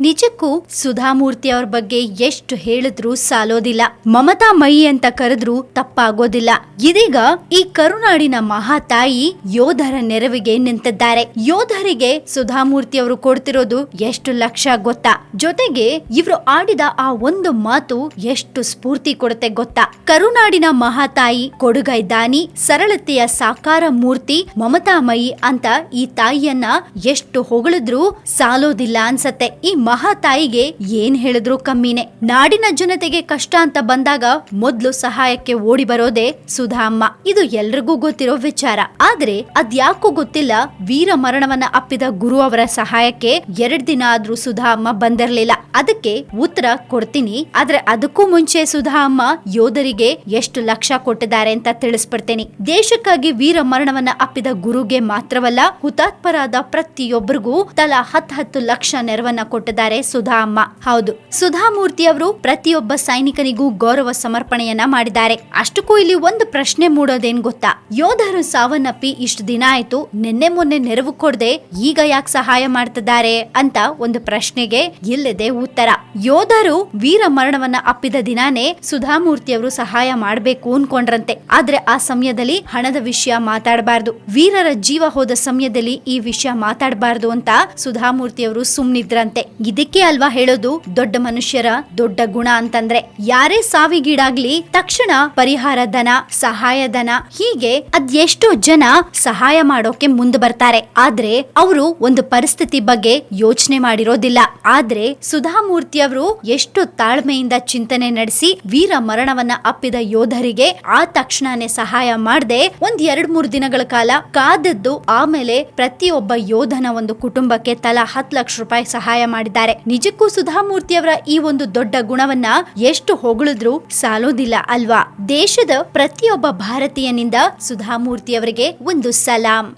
ನಿಜಕ್ಕೂ ಸುಧಾಮೂರ್ತಿ ಅವ್ರ ಬಗ್ಗೆ ಎಷ್ಟು ಹೇಳಿದ್ರು ಸಾಲೋದಿಲ್ಲ. ಮಮತಾ ಮೈ ಅಂತ ಕರೆದ್ರು ತಪ್ಪಾಗೋದಿಲ್ಲ. ಇದೀಗ ಈ ಕರುನಾಡಿನ ಮಹಾತಾಯಿ ಯೋಧರ ನೆರವಿಗೆ ನಿಂತಿದ್ದಾರೆ. ಯೋಧರಿಗೆ ಸುಧಾಮೂರ್ತಿ ಅವರು ಕೊಡ್ತಿರೋದು ಎಷ್ಟು ಲಕ್ಷ ಗೊತ್ತಾ? ಜೊತೆಗೆ ಇವರು ಆಡಿದ ಆ ಒಂದು ಮಾತು ಎಷ್ಟು ಸ್ಫೂರ್ತಿ ಕೊಡುತ್ತೆ ಗೊತ್ತಾ? ಕರುನಾಡಿನ ಮಹಾತಾಯಿ ಕೊಡುಗೈ ದಾನಿ, ಸರಳತೆಯ ಸಾಕಾರ ಮೂರ್ತಿ, ಮಮತಾ ಮೈ ಅಂತ ಈ ತಾಯಿಯನ್ನ ಎಷ್ಟು ಹೊಗಳಿದ್ರು ಸಾಲೋದಿಲ್ಲ ಅನ್ಸತ್ತೆ. ಈ ಮಹಾತಾಯಿಗೆ ಏನ್ ಹೇಳಿದ್ರು ಕಮ್ಮಿನೇ. ನಾಡಿನ ಜನತೆಗೆ ಕಷ್ಟ ಅಂತ ಬಂದಾಗ ಮೊದ್ಲು ಸಹಾಯಕ್ಕೆ ಓಡಿ ಬರೋದೇ ಸುಧಾಮ್ಮ. ಇದು ಎಲ್ರಿಗೂ ಗೊತ್ತಿರೋ ವಿಚಾರ. ಆದ್ರೆ ಅದ್ಯಾಕೋ ಗೊತ್ತಿಲ್ಲ ವೀರ ಮರಣವನ್ನ ಅಪ್ಪಿದ ಗುರು ಅವರ ಸಹಾಯಕ್ಕೆ ಎರಡ್ ದಿನ ಆದ್ರೂ ಸುಧಾಮ್ಮ ಬಂದಿರ್ಲಿಲ್ಲ. ಅದಕ್ಕೆ ಉತ್ತರ ಕೊಡ್ತೀನಿ. ಆದ್ರೆ ಅದಕ್ಕೂ ಮುಂಚೆ ಸುಧಾಮ್ಮ ಯೋಧರಿಗೆ ಎಷ್ಟು ಲಕ್ಷ ಕೊಟ್ಟಿದ್ದಾರೆ ಅಂತ ತಿಳಿಸ್ಬಿಡ್ತೇನೆ. ದೇಶಕ್ಕಾಗಿ ವೀರ ಮರಣವನ್ನ ಅಪ್ಪಿದ ಗುರುಗೆ ಮಾತ್ರವಲ್ಲ ಹುತಾತ್ಮರಾದ ಪ್ರತಿಯೊಬ್ಬರಿಗೂ ತಲಾ ಹತ್ತು ಹತ್ತು ಲಕ್ಷ ನೆರವನ್ನ ಕೊಟ್ಟಿದ್ದಾರೆ. ಸುಧಾ ಅಮ್ಮ. ಹೌದು, ಸುಧಾ ಮೂರ್ತಿ ಅವರು ಪ್ರತಿಯೊಬ್ಬ ಸೈನಿಕನಿಗೂ ಗೌರವ ಸಮರ್ಪಣೆಯನ್ನ ಮಾಡಿದ್ದಾರೆ. ಅಷ್ಟಕ್ಕೂ ಇಲ್ಲಿ ಒಂದು ಪ್ರಶ್ನೆ ಮೂಡೋದೇನ್ ಗೊತ್ತಾ? ಯೋಧರು ಸಾವನ್ನಪ್ಪಿ ಇಷ್ಟು ದಿನ ಆಯ್ತು, ನಿನ್ನೆ ಮೊನ್ನೆ ನೆರವು ಕೊಡದೆ ಈಗ ಯಾಕೆ ಸಹಾಯ ಮಾಡ್ತಿದ್ದಾರೆ ಅಂತ ಒಂದು ಪ್ರಶ್ನೆಗೆ ಇಲ್ಲದೆ ಉತ್ತರ. ಯೋಧರು ವೀರ ಮರಣವನ್ನ ಅಪ್ಪಿದ ದಿನಾನೇ ಸುಧಾಮೂರ್ತಿ ಅವರು ಸಹಾಯ ಮಾಡ್ಬೇಕು ಅನ್ಕೊಂಡ್ರಂತೆ. ಆದ್ರೆ ಆ ಸಮಯದಲ್ಲಿ ಹಣದ ವಿಷಯ ಮಾತಾಡಬಾರ್ದು. ವೀರರ ಜೀವ ಹೋದ ಸಮಯದಲ್ಲಿ ಈ ವಿಷಯ ಮಾತಾಡಬಾರ್ದು ಅಂತ ಸುಧಾಮೂರ್ತಿ ಅವರು ಸುಮ್ನಿದ್ರಂತೆ. ಇದಕ್ಕೆ ಅಲ್ವಾ ಹೇಳೋದು? ದೊಡ್ಡ ಮನುಷ್ಯರ ದೊಡ್ಡ ಗುಣ ಅಂತಂದ್ರೆ ಯಾರೇ ಸಾವಿಗೀಡಾಗ್ಲಿ ತಕ್ಷಣ ಪರಿಹಾರ ಧನ, ಸಹಾಯ ಧನ, ಹೀಗೆ ಅದೆಷ್ಟೋ ಜನ ಸಹಾಯ ಮಾಡೋಕೆ ಮುಂದೆ ಬರ್ತಾರೆ. ಆದ್ರೆ ಅವರು ಒಂದು ಪರಿಸ್ಥಿತಿ ಬಗ್ಗೆ ಯೋಚನೆ ಮಾಡಿರೋದಿಲ್ಲ. ಆದ್ರೆ ಸುಧಾಮೂರ್ತಿ ಅವರು ಎಷ್ಟು ತಾಳ್ಮೆಯಿಂದ ಚಿಂತನೆ ನಡೆಸಿ ವೀರ ಮರಣವನ್ನ ಅಪ್ಪಿದ ಯೋಧರಿಗೆ ಆ ತಕ್ಷಣನೇ ಸಹಾಯ ಮಾಡದೆ ಒಂದ್ ಎರಡ್ ಮೂರ್ ದಿನಗಳ ಕಾಲ ಕಾದದ್ದು ಆಮೇಲೆ ಪ್ರತಿಯೊಬ್ಬ ಯೋಧನ ಒಂದು ಕುಟುಂಬಕ್ಕೆ ತಲಾ ಹತ್ತು ಲಕ್ಷ ರೂಪಾಯಿ ಸಹಾಯ ಮಾಡಿದ್ದಾರೆ. ನಿಜಕ್ಕೂ ಸುಧಾಮೂರ್ತಿ ಅವರ ಈ ಒಂದು ದೊಡ್ಡ ಗುಣವನ್ನ ಎಷ್ಟು ಹೊಗಳಿದ್ರು ಸಾಲೋದಿಲ್ಲ ಅಲ್ವಾ? ದೇಶದ ಪ್ರತಿಯೊಬ್ಬ ಭಾರತೀಯನಿಂದ ಸುಧಾಮೂರ್ತಿ ಅವರಿಗೆ ಒಂದು ಸಲಾಂ.